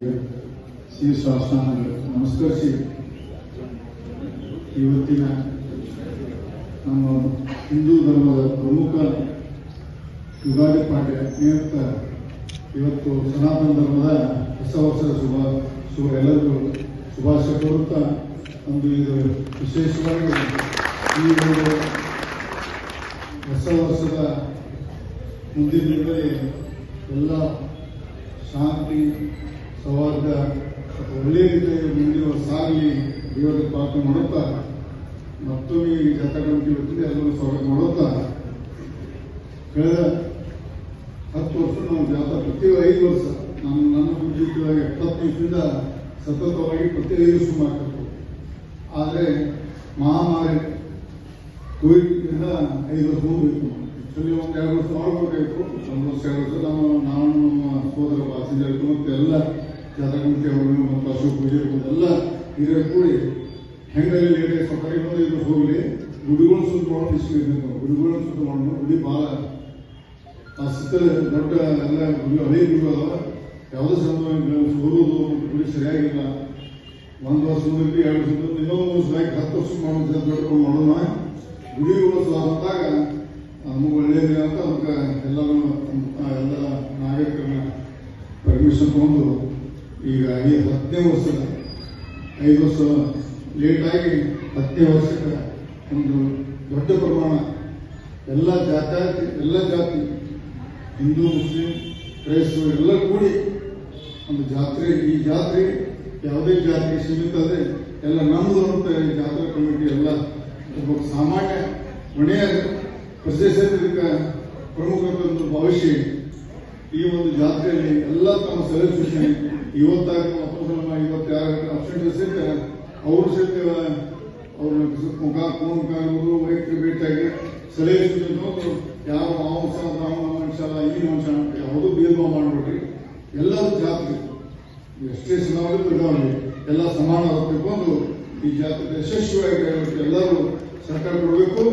ಶ್ರೀ ಶಾಸನ ನಮಸ್ಕರಿಸಿ. ಇವತ್ತಿನ ನಮ್ಮ ಹಿಂದೂ ಧರ್ಮದ ಪ್ರಮುಖ ಯುಗಾದಿ ಪಾಠ ನಿಮಿತ್ತ ಇವತ್ತು ಸನಾತನ ಧರ್ಮದ ಹೊಸ ವರ್ಷದ ಶುಭ ಶುಭ ಎಲ್ಲರಿಗೂ ಶುಭಾಶಯ ಕೋರುತ್ತಾ ಒಂದು ಇದು ವಿಶೇಷವಾಗಿ ಈ ಒಂದು ಹೊಸ ವರ್ಷದ ಮುಂದಿನ ಎಲ್ಲ ಶಾಂತಿ ಸೌಹಾರ್ದ ಒಳ್ಳೆಯ ಮುಂದಿನ ಸಾಗಲಿ ದೇವರ ಪ್ರಾರ್ಥನೆ ಮಾಡುತ್ತಾ, ಮತ್ತೊಮ್ಮೆ ಈ ಜಾತ್ರಾ ಕಮಿಟಿ ಎಲ್ಲರೂ ಸ್ವಾಗತ ಮಾಡುತ್ತಾ. ಕಳೆದ ಹತ್ತು ವರ್ಷ ನಾವು ಜಾತ್ರಾ ಪ್ರತಿ ಐದು ವರ್ಷ ನಾನು ನನ್ನ ಜೀವಿತದಾಗ ಎಪ್ಪತ್ತು ದಿವಸದಿಂದ ಸತತವಾಗಿ ಪ್ರತಿ ಐದು ವರ್ಷ ಮಾಡಬೇಕು ಆದರೆ ಮಹಾಮಾರಿ ಕೋವಿಡ್ನಿಂದ ಐದು ವರ್ಷ ಹೋಗಬೇಕು. ಆಕ್ಚುಲಿ ಒಂದು ಎರಡು ವರ್ಷ ಮಾಡ್ಬೇಕಾಗಿತ್ತು ಒಂದು ವರ್ಷ ಎರಡು ವರ್ಷ ನಾವು, ನಾನು, ನಮ್ಮ ಸೋದರ ಪ್ಯಾಸೆಂಜರ್ ಮತ್ತೆಲ್ಲ ಅವರು ಮತ್ತು ಅಶೋಕ್ ಪೂಜೆ ಇರ್ಬೋದು ಎಲ್ಲ ಹಿರಿಯರು ಕೂಡಿ ಹೆಂಗಲ್ಲಿ ಲೇಟ್ ಸಫಾರಿ ಬಂದು ಇದು ಹೋಗಲಿ. ಗುಡಿಗಳು ಸುತ್ತ ಮಾಡೋದು ಇಷ್ಟ ನಾವು ಗುಡಿಗಳನ್ನು ಸುತ್ತ ಮಾಡೋದು ಗುಡಿ ಭಾಳ ಆ ಸುತ್ತಲ ದೊಡ್ಡ ಎಲ್ಲ ಗುಡಿ, ಹಳೆ ಗುಡಿ ಅದಾವ. ಯಾವುದೇ ಸಂದರ್ಭ ಮತ್ತು ಗುಡಿ ಸರಿಯಾಗಿಲ್ಲ. ಒಂದು ವರ್ಷ ಎರಡು ವರ್ಷ ಇನ್ನೊಂದು ವರ್ಷ ಆಗಿ ಹತ್ತು ವರ್ಷ ಮಾಡೋದು ದೊಡ್ಡಕೊಂಡು ಮಾಡೋಣ. ಗುಡಿಗಳು ಸ್ವಾಗತಾಗ ನಮಗೆ ಒಳ್ಳೆಯದಿಲ್ಲ ಅಂತ ಅದಕ್ಕೆ ಎಲ್ಲರೂ ಪರ್ಮಿಷನ್ ಈಗ ಐದು ಹತ್ತನೇ ವರ್ಷದ, ಐದು ವರ್ಷ ಲೇಟಾಗಿ ಹತ್ತನೇ ವರ್ಷಕ್ಕೆ ಒಂದು ದೊಡ್ಡ ಪ್ರಮಾಣ ಎಲ್ಲ ಜಾತಿ ಎಲ್ಲ ಜಾತಿ, ಹಿಂದೂ, ಮುಸ್ಲಿಂ, ಕ್ರೈಸ್ತರು ಎಲ್ಲ ಕೂಡಿ ಒಂದು ಜಾತ್ರೆ, ಈ ಜಾತ್ರೆ ಯಾವುದೇ ಜಾತಿ ಸೀಮಿತ ಅದೇ ಎಲ್ಲ ನಮ್ಮದು ಅಂತ ಜಾತ್ರಾ ಕಮಿಟಿ ಎಲ್ಲ ಒಬ್ಬ ಸಾಮಾನ್ಯ ಮನೆಯ ಪ್ರದೇಶಕ್ಕೆ ಪ್ರಮುಖ ಭವಿಷ್ಯ ಈ ಒಂದು ಜಾತ್ರೆಯಲ್ಲಿ ಎಲ್ಲ ತಮ್ಮ ಸೂಚನೆ ಇವತ್ತಾಗ ಮತ್ತೊಂದು ಇವತ್ತು ಯಾರು ಅಬ್ಸೆಂಟ್ ಸಹಿತ ಅವರು ಸಹಿತ ಅವ್ರ ಮುಖ ಮುಖ ಇವರು ವೈಯಕ್ತಿಕ ಭೇಟಿಯಾಗಿ ಸಲಹೆ ಸೂಚನೆ ಯಾವ ಮಾಂಸ ಬ್ರಾಹ್ಮಣ ಮನುಷ್ಯ ಅಲ್ಲ ಈ ಮನುಷ್ಯ ಅಂತ ಯಾವುದೂ ಭೇದ ಭಾವ ಮಾಡಬೇಡ್ರಿ. ಎಲ್ಲರೂ ಜಾತ್ರೆ. ಎಷ್ಟೇ ಚುನಾವಣೆ ಇದಾವಲ್ಲಿ ಎಲ್ಲ ಸಮಾನ ಒಂದು ಈ ಜಾತ್ರೆ ಯಶಸ್ವಿಯಾಗಿ ಎಲ್ಲರೂ ಸರ್ಕಾರ ಕೊಡಬೇಕು.